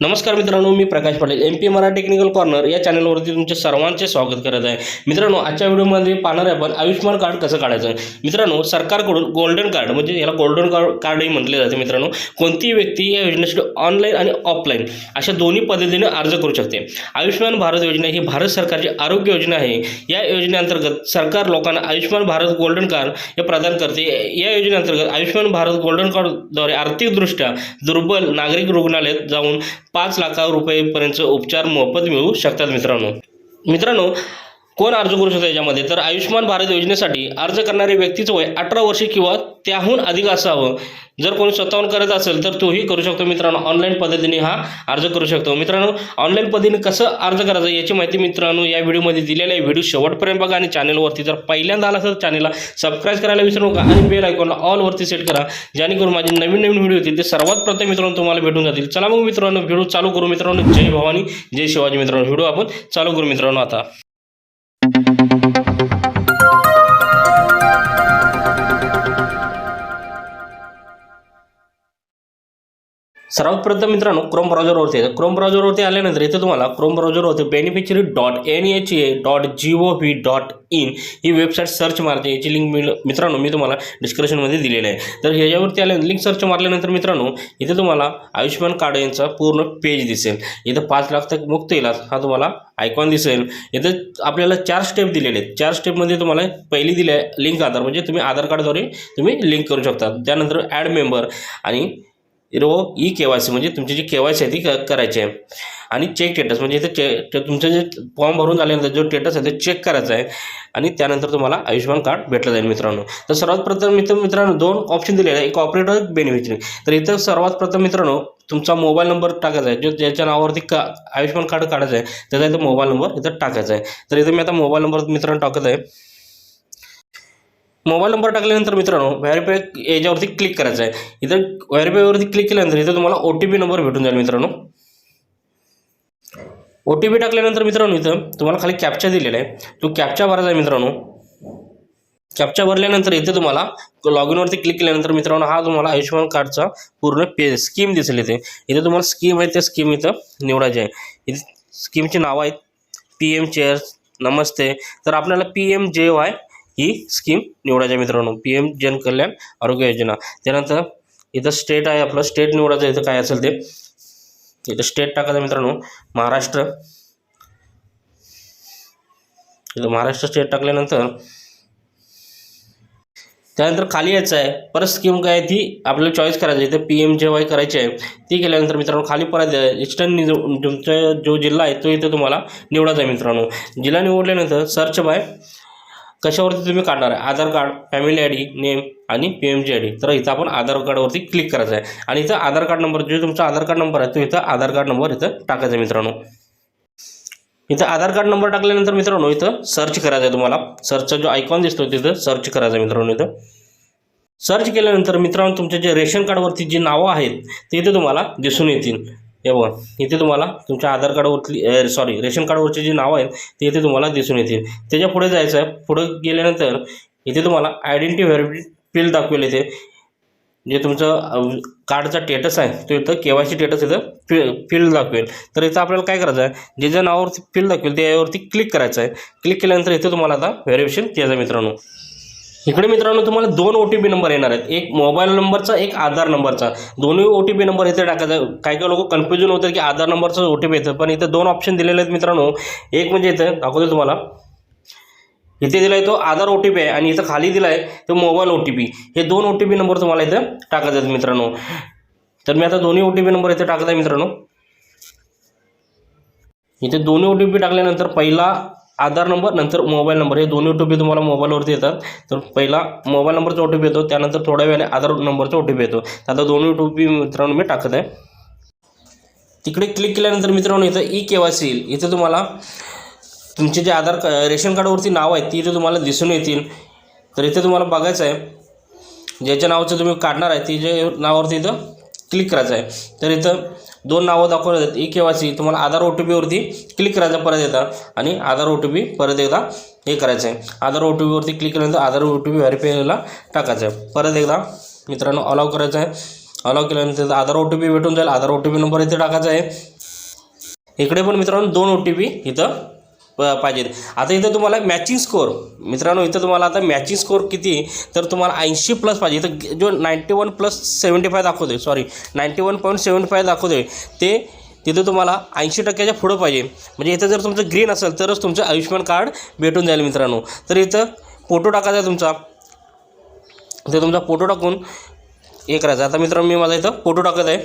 नमस्कार मित्रांनो मी Prakash Patil M P Marathi technical corner या चॅनलवरती तुमचे सर्वांचे स्वागत करत आहे. मित्रांनो आजच्या व्हिडिओमध्ये पाहणार आहे आपण आयुष्यमान कार्ड कसं काढायचं? मित्रांनो सरकारकडून गोल्डन कार्ड म्हणजे याला गोल्डन कार्ड कार्डही म्हटले जाते मित्रांनो. कोणतीही व्यक्ती या योजनेसाठी ऑनलाईन आणि ऑफलाईन अशा दोन्ही पद्धतीने अर्ज करू शकते. आयुष्यमान भारत योजना ही भारत सरकारची आरोग्य योजना आहे. या योजनेअंतर्गत सरकार लोकांना आयुष्यमान भारत गोल्डन कार्ड हे प्रदान करते. या योजनेअंतर्गत आयुष्यमान भारत गोल्डन कार्डद्वारे आर्थिकदृष्ट्या दुर्बल नागरिक रुग्णालयात जाऊन पाच लाखा रुपयेपर्यंत उपचार मोफत मिळू शकतात मित्रांनो. मित्रांनो कोण अर्ज करू शकतो याच्यामध्ये? तर आयुष्यमान भारत योजनेसाठी अर्ज करणारे व्यक्तीचं वय अठरा वर्षे किंवा त्याहून अधिक असावं. जर कोणी स्वतःहून करत असेल तर तोही करू शकतो. मित्रांनो ऑनलाईन पद्धतीने हा अर्ज करू शकतो. मित्रांनो ऑनलाईन पद्धतीने कसं अर्ज करायचं याची माहिती मित्रांनो या व्हिडिओमध्ये दिलेली आहे. व्हिडिओ शेवटपर्यंत बघा आणि चॅनलवरती जर पहिल्यांदा आला तर चॅनलला सबस्क्राईब करायला विसरू नका आणि बेल आयकॉनला ऑलवरती सेट करा. जेणेकरून माझे नवीन नवीन व्हिडिओ येतील ते सर्वात प्रथम मित्रांनो तुम्हाला भेटून जातील. चला मग मित्रांनो व्हिडिओ चालू करू मित्रांनो. जय भवानी जय शिवाजी मित्रांनो. व्हिडिओ आपण चालू करू मित्रांनो आता. सर्वात प्रथम मित्रांनो क्रोम ब्राउझरवरती येतं क्रोम ब्राउझरवरती आल्यानंतर इथे तुम्हाला Chrome ब्राउझरवरती beneficiary dot N H A dot G O V dot in he website search मारते. याची लिंक मिळ मित्रांनो मी तुम्हाला डिस्क्रिप्शनमध्ये दिलेलं आहे. तर ह्याच्यावरती आल्या लिंक सर्च मारल्यानंतर मित्रांनो इथे तुम्हाला आयुष्यमान कार्ड यांचा पूर्ण पेज दिसेल. इथं पाच लाख तक मुक्त इलाज हा तुम्हाला आयकॉन दिसेल. इथं आपल्याला चार स्टेप दिलेले आहेत. चार स्टेपमध्ये तुम्हाला पहिली दिली आहे लिंक आधार म्हणजे तुम्ही आधार कार्डद्वारे तुम्ही लिंक करू शकता. त्यानंतर ॲड मेंबर आणि रो ई के वाय सी म्हणजे तुमची जी के वाय सी आहे ती क करायची आहे. आणि चेक स्टेटस म्हणजे इथे चे तुमचं जे फॉर्म भरून झाल्यानंतर जो स्टेटस आहे ते चेक करायचं आहे. आणि त्यानंतर तुम्हाला आयुष्यमान कार्ड भेटलं जाईल मित्रांनो. तर सर्वात प्रथम मित्र मित्रांनो दोन ऑप्शन दिलेले आहे एक ऑपरेटर एक बेनिफिशरी तर इथं सर्वात प्रथम मित्रांनो तुमचा मोबाईल नंबर टाकायचा आहे. जो ज्याच्या नावावरती का आयुष्यमान कार्ड काढायचं आहे त्याचा इथं मोबाईल नंबर इथं टाकायचा आहे. तर इथं मी आता मोबाईल नंबर मित्रांनो टाकत आहे. मोबाईल नंबर टाकल्यानंतर मित्रांनो व्हेरीफाय याच्यावरती क्लिक करायचं आहे इथं व्हेरीफायवरती क्लिक केल्यानंतर इथं तुम्हाला ओ टी पी नंबर भेटून जाईल मित्रांनो. ओ टी पी टाकल्यानंतर मित्रांनो इथं तुम्हाला खाली कॅप्चा दिलेला आहे. तो कॅप्चा भरायचा आहे मित्रांनो. कॅप्चा भरल्यानंतर इथे तुम्हाला लॉग इनवरती क्लिक केल्यानंतर मित्रांनो हा तुम्हाला आयुष्यमान कार्डचा पूर्ण पे स्कीम दिसेल इथे. इथे तुम्हाला स्कीम आहे त्या स्कीम इथं निवडायची आहे. इथे स्कीमची नावं आहेत. पी एम चेअर्स नमस्ते. तर आपल्याला पी एम जे वाय ही स्कीम निवडायची मित्रांनो. पी एम जन कल्याण आरोग्य योजना. त्यानंतर इथं स्टेट आहे आपलं. स्टेट निवडायचं इथं काय असेल ते? इथं स्टेट टाकायचं मित्रांनो. महाराष्ट्र. इथं महाराष्ट्र स्टेट टाकल्यानंतर त्यानंतर खाली यायचं आहे. परत स्कीम काय आहे ती आपल्याला चॉईस करायची आहे. इथं पी एम जे वाय करायची आहे ती केल्यानंतर मित्रांनो खाली परत ईस्टर्न तुमचा जो जिल्हा आहे तो इथं तुम्हाला निवडायचा आहे मित्रांनो. जिल्हा निवडल्यानंतर सर्च बाय कशावरती तुम्ही काढणार आहे? Aadhaar card family I D name आणि P M J I D तर इथं आपण आधार कार्डवरती क्लिक करायचं आहे. आणि इथं आधार कार्ड नंबर जो तुमचा आधार कार्ड नंबर आहे तो इथं आधार कार्ड नंबर इथं टाकायचा आहे मित्रांनो. इथं आधार कार्ड नंबर टाकल्यानंतर मित्रांनो इथं सर्च करायचं आहे तुम्हाला. सर्चचा जो आयकॉन दिसतो तिथं सर्च करायचं आहे मित्रांनो इथं. सर्च केल्यानंतर मित्रांनो तुमच्या जे रेशन कार्डवरती जी नावं आहेत ते इथे तुम्हाला दिसून येतील. हे बघा इथे तुम्हाला तुमच्या आधार कार्डवरती सॉरी रेशन कार्डवरचे जे नावं आहेत ते इथे तुम्हाला दिसून येतील. त्याच्या पुढे जायचं आहे. पुढे गेल्यानंतर इथे तुम्हाला आयडेंटिटी व्हेरिफिकेशन फिल दाखवेल इथे. जे तुमचं कार्डचा स्टेटस आहे तो इथं के वाय सी स्टेटस इथं फि फील्ड दाखवेल. तर इथं आपल्याला काय करायचं आहे? जे ज्या नावावरती फील्ड दाखवेल त्यावरती क्लिक करायचं आहे. क्लिक केल्यानंतर इथं तुम्हाला आता व्हेरिफिकेशन केलं मित्रांनो. इकडे मित्रांनो तुम्हाला दोन ओ टी पी नंबर येणार आहेत. एक मोबाईल नंबरचा एक आधार नंबरचा दोन्ही ओ टी पी नंबर इथे टाकायचा काही काही लोक कन्फ्युजन होतं की आधार नंबरचं ओ टी पी येतं पण इथं दोन ऑप्शन दिलेले आहेत मित्रांनो. एक म्हणजे इथं दाखवतो तुम्हाला. इथे दिला आहे तो आधार ओ टी पी आहे आणि इथं खाली दिला आहे तो मोबाईल ओ टी पी हे दोन ओ टी पी नंबर तुम्हाला इथं टाकायचे आहेत मित्रांनो. तर मी आता दोन्ही ओ टी पी नंबर इथे टाकत आहे मित्रांनो. इथे दोन्ही ओ टी पी टाकल्यानंतर पहिला आधार नंबर नंतर मोबाईल नंबर हे दोन्ही ओ टी पी तुम्हाला मोबाईलवरती येतात. तर पहिला मोबाईल नंबरचा ओ टी पी येतो त्यानंतर थोड्या वेळाने आधार नंबरचा ओ टी पी येतो. आता दोन्ही ओ टी पी मित्रांनो मी टाकत आहे. तिकडे क्लिक केल्यानंतर मित्रांनो इथं ई के वाय सी येईल. इथं तुम्हाला तुमचे जे आधार रेशन कार्डवरती नाव आहेत ती इथे तुम्हाला दिसून येतील. तर इथे तुम्हाला बघायचं आहे. ज्याच्या नावाचं तुम्ही काढणार आहे ती जे नावावरती इथं क्लिक करायचं आहे. तर इथं दोन नावं दाखवले आहेत ई केवायसी तुम्हाला आधार ओ टी पीवरती क्लिक करायचं परत एकदा. आणि आधार ओ टी पी परत एकदा हे करायचं आहे. आधार ओ टी पीवरती क्लिक केल्यानंतर आधार ओ टी पी व्हेरीफायला टाकायचं आहे. परत एकदा मित्रांनो अलाव करायचं आहे. अलाव केल्यानंतर आधार ओ टी पी भेटून जाईल. Aadhaar O T P number इथे टाकायचा आहे. इकडे पण मित्रांनो दोन ओ टी पी इथं पाहिजेत. आता इथं तुम्हाला मॅचिंग स्कोअर मित्रांनो इथं तुम्हाला आता मॅचिंग स्कोअर किती? तर तुम्हाला ऐंशी प्लस पाहिजे. इथं जो ninety one plus seventy five दाखवते sorry ninety one point seventy five दाखवते ते तिथं तुम्हाला ऐंशी टक्क्याच्या पुढं पाहिजे. म्हणजे इथं जर तुमचं ग्रीन असेल तरच तुमचं आयुष्यमान कार्ड भेटून जाईल मित्रांनो. तर इथं फोटो टाकायचा आहे तुमचा. इथे तुमचा फोटो टाकून हे करायचा. आता मित्रांनो मी माझा इथं फोटो टाकत आहे.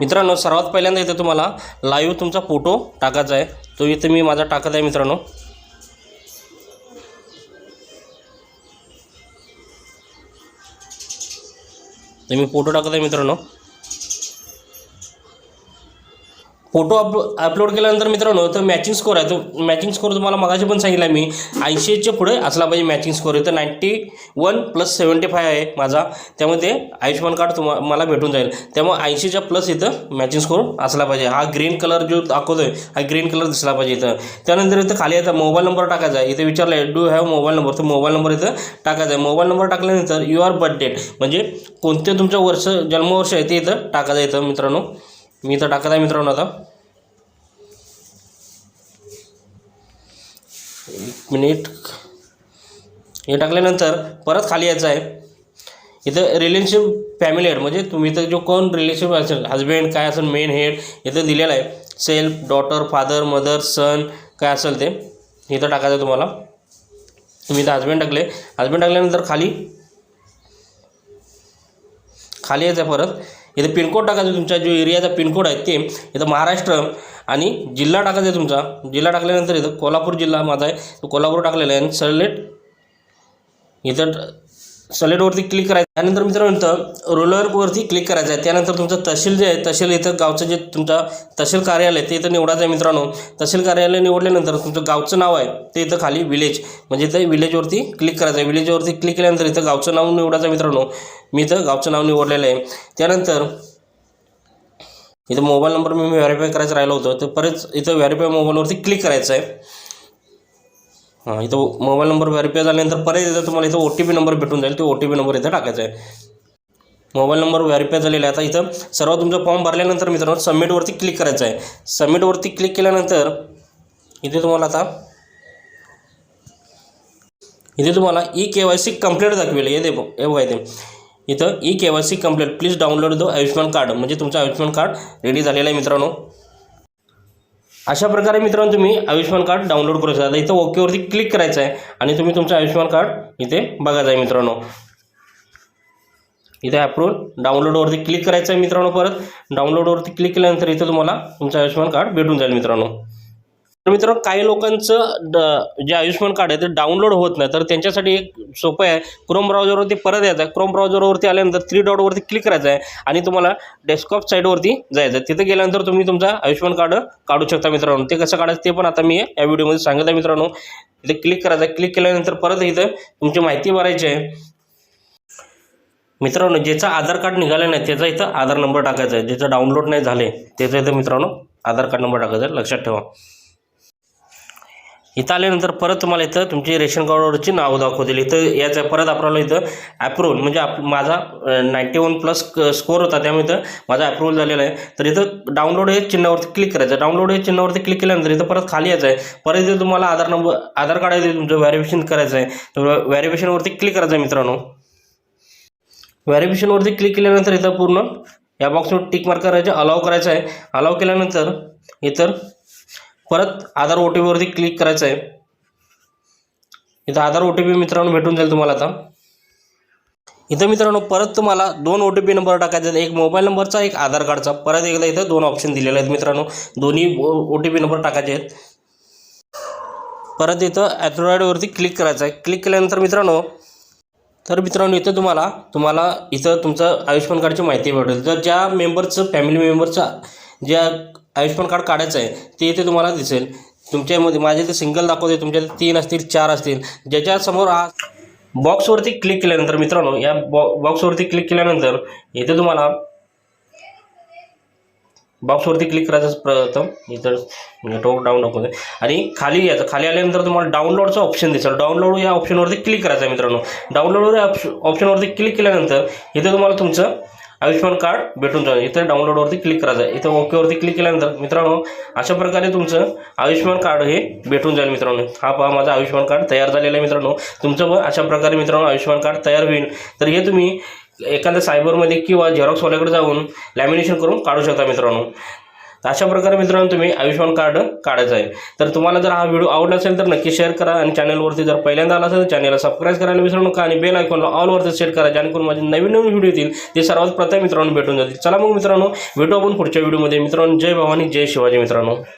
मित्रांनो सर्वात पहिल्यांदा इथं तुम्हाला लाईव्ह तुमचा फोटो टाकायचा आहे. तो इथं मी माझा टाकत आहे मित्रांनो. तर मी फोटो टाकत आहे मित्रांनो. फोटो अप अपलोड केल्यानंतर मित्रांनो तर मॅचिंग स्कोर आहे. तो मॅचिंग स्कोर तुम्हाला मगाशी पण सांगितला मी. ऐंशीच्या पुढे असला पाहिजे मॅचिंग स्कोर इथं ninety one plus seventy five आहे माझा. त्यामुळे ते आयुष्यमान कार्ड तुम्हा मला भेटून जाईल. त्यामुळे ऐंशीच्या प्लस इथं मॅचिंग स्कोर असला पाहिजे. हा ग्रीन कलर जो दाखवतो आहे हा ग्रीन कलर दिसला पाहिजे इथं. त्यानंतर इथं खाली आता मोबाईल नंबर टाकायचा आहे. इथे विचारलं आहे डू हॅव मोबाईल नंबर तर मोबाईल नंबर इथं टाकायचा आहे. मोबाईल नंबर टाकल्यानंतर यू आर बर्थ डेट म्हणजे कोणते तुमचं वर्ष जन्मवर्ष आहे ते इथं टाकायचं इथं मित्रांनो. मी इथं टाकत आहे मित्रांनो आता. एक मिनिट. हे टाकल्यानंतर परत खाली यायचं आहे. इथं रिलेशनशिप फॅमिली हेड म्हणजे तुम्ही इथं जो कोण रिलेशनशिप असेल हजबेंड काय असेल मेन हेड इथं दिलेलं आहे. Self daughter father mother son काय असेल ते इथं टाकायचं आहे तुम्हाला. तुम्ही इथं हजबेंड टाकले. हजबेंड टाकल्यानंतर खाली खाली यायचं आहे परत. इथं पिनकोड टाकायचं तुमचा जो एरियाचा पिनकोड आहे ते. इथं महाराष्ट्र आणि जिल्हा टाकायचा आहे तुमचा. जिल्हा टाकल्यानंतर इथं कोल्हापूर जिल्हा माझा आहे. तो कोल्हापूर टाकलेला आहे. आणि सलेट इथं सॉलिडवरती क्लिक करायचं. त्यानंतर मित्रांनो इथं रोलरवरती क्लिक करायचं आहे. त्यानंतर तुमचं तहसील जे आहे तहसील इथं गावचं जे तुमचा तहसील कार्यालय ते इथं निवडायचं आहे मित्रांनो. तहसील कार्यालय निवडल्यानंतर तुमचं गावचं नाव आहे ते इथं खाली विलेज म्हणजे इथं विलेजवरती क्लिक करायचं आहे. विलेजवरती क्लिक केल्यानंतर इथं गावचं नाव निवडायचं मित्रांनो. मी इथं गावचं नाव निवडलेलं आहे. त्यानंतर इथं मोबाईल नंबर मी व्हॅरीफाय करायचं राहिलं होतं तर परत इथं व्हॅरीफाय मोबाईलवरती क्लिक करायचं आहे. हां इथं मोबाईल नंबर व्हेरीफाय झाल्यानंतर परत इथं तुम्हाला इथं ओ टी पी नंबर भेटून जाईल. तो ओ टी पी नंबर इथं टाकायचा आहे. मोबाईल नंबर व्हेरीफाय झालेला आहे. आता इथं सर्व तुमचा फॉर्म भरल्यानंतर मित्रांनो सबमिटवरती क्लिक करायचं आहे. सबमिटवरती क्लिक केल्यानंतर इथे तुम्हाला आता इथे तुम्हाला E K Y C complete दाखवेल. हे दे हे बघा इथे. इथं E K Y C complete please download the Ayushman card म्हणजे तुमचं आयुष्यमान कार्ड रेडी झालेलं आहे मित्रांनो. अशा प्रकारे मित्रांनो तुम्ही आयुष्यमान कार्ड डाउनलोड करू शकता. इथं ओकेवरती क्लिक करायचं आहे आणि तुम्ही तुमचं आयुष्यमान कार्ड इथे बघायचं आहे मित्रांनो. इथे ॲप्रूव्हल डाउनलोडवरती क्लिक करायचं आहे मित्रांनो परत. डाउनलोडवरती क्लिक केल्यानंतर इथं तुम्हाला तुमचं आयुष्यमान कार्ड भेटून जाईल मित्रांनो. तर मित्रांनो काही लोकांचं ड जे आयुष्यमान कार्ड आहे ते डाउनलोड होत नाही. तर त्यांच्यासाठी एक सोपं आहे. क्रोम ब्राउझरवरती परत यायचं आहे. क्रोम ब्राउझरवरती आल्यानंतर थ्री डॉटवरती क्लिक करायचं आहे आणि तुम्हाला डेस्कटॉप साईडवरती जायचं आहे. तिथे गेल्यानंतर तुम्ही तुमचा आयुष्यमान कार्ड काढू शकता मित्रांनो. ते कसं काढायचं ते पण आता मी या व्हिडिओमध्ये सांगत आहे मित्रांनो. इथे क्लिक करायचं आहे. क्लिक केल्यानंतर परत इथं तुमची माहिती भरायची आहे. मित्रांनो ज्याचं आधार कार्ड निघालं नाही त्याचा इथं आधार नंबर टाकायचा आहे. ज्याचं डाउनलोड नाही झाले त्याचा इथं मित्रांनो आधार कार्ड नंबर टाकायचा आहे. लक्षात ठेवा. इथं आल्यानंतर परत तुम्हाला इथं तुमची रेशन कार्डवरची नावं दाखवतील. इथं याचं परत आपल्याला इथं ॲप्रुव्हल म्हणजे आप माझा नाईंटी वन प्लस स्कोअर होता त्यामुळे इथं माझा अप्रुव्हल झालेला आहे. तर इथं डाउनलोड हे चिन्हावरती क्लिक करायचं डाउनलोड हे चिन्हावरती क्लिक केल्यानंतर इथं परत खाली यायचं आहे. परत इथे तुम्हाला आधार नंबर आधार कार्ड आहे तुमचं व्हॅरिफिकेशन करायचं आहे. तर व्हॅरिफिकेशनवरती क्लिक करायचं आहे मित्रांनो. व्हॅरिफिकेशनवरती क्लिक केल्यानंतर इथं पूर्ण या बॉक्सवर टिक मार्क करायचं अलाव करायचं आहे. अलाव केल्यानंतर इतर परत आधार ओ टी पीवरती क्लिक करायचं आहे इथं आधार ओ टी पी मित्रांनो भेटून जाईल तुम्हाला आता. इथं मित्रांनो परत तुम्हाला दोन ओ टी पी नंबर टाकायचे आहेत. एक मोबाईल नंबरचा एक आधार कार्डचा परत एकदा इथं दोन ऑप्शन दिलेले आहेत मित्रांनो. दोन्ही ओ टी पी नंबर टाकायचे आहेत. परत इथं ॲथोराईडवरती क्लिक करायचं आहे क्लिक केल्यानंतर मित्रांनो तर मित्रांनो इथं तुम्हाला तुम्हाला इथं तुमचं आयुष्यमान कार्डची माहिती भेटेल. तर ज्या मेंबरचं फॅमिली मेंबरचं ज्या आयुष्यमान कार्ड काढायचं आहे ते इथे तुम्हाला दिसेल. तुमच्यामध्ये माझे ते सिंगल दाखवते तुमच्या तीन असतील चार असतील. ज्याच्यासमोर हा बॉक्सवरती क्लिक केल्यानंतर मित्रांनो या बॉ बॉक्सवरती क्लिक केल्यानंतर इथे तुम्हाला बॉक्सवरती क्लिक करायचं प्रथम इथं नेटवर्क डाऊन दाखवते आणि खाली यायचं खाली आल्यानंतर तुम्हाला डाउनलोडचं ऑप्शन दिसेल. डाउनलोड या ऑप्शनवरती क्लिक करायचं आहे मित्रांनो. डाउनलोड या ऑप्शनवरती क्लिक केल्यानंतर इथे तुम्हाला तुमचं आयुष्यमान कार्ड भेटून जाईल. इथं डाउनलोडवरती क्लिक करायचं आहे इथं ओकेवरती क्लिक केल्यानंतर मित्रांनो अशा प्रकारे तुमचं आयुष्यमान कार्ड हे भेटून जाईल मित्रांनो. हा पहा माझा आयुष्यमान कार्ड तयार झालेला आहे मित्रांनो. तुमचं पण अशा प्रकारे मित्रांनो आयुष्यमान कार्ड तयार होईल. तर हे तुम्ही एखाद्या सायबरमध्ये किंवा झेरॉक्सवाल्याकडे जाऊन लॅमिनेशन करून काढू शकता मित्रांनो. तर अशा प्रकारे मित्रांनो तुम्ही आयुष्यमान कार्ड काढायचं आहे. तर तुम्हाला जर हा व्हिडिओ आवडला असेल तर नक्की शेअर करा आणि चॅनलवरती जर पहिल्यांदा आला असेल तर चॅनलला सबस्क्राईब करायला विसरू नका आणि बेल आयकॉनला ऑलवरती सेट करा जेणेकरून माझे नवीन नवीन व्हिडिओ येतील. ते सर्वात प्रथम मित्रांनो भेटून जातील. चला मग मित्रांनो भेटू आपण पुढच्या व्हिडिओमध्ये मित्रांनो जय भवानी जय शिवाजी मित्रांनो.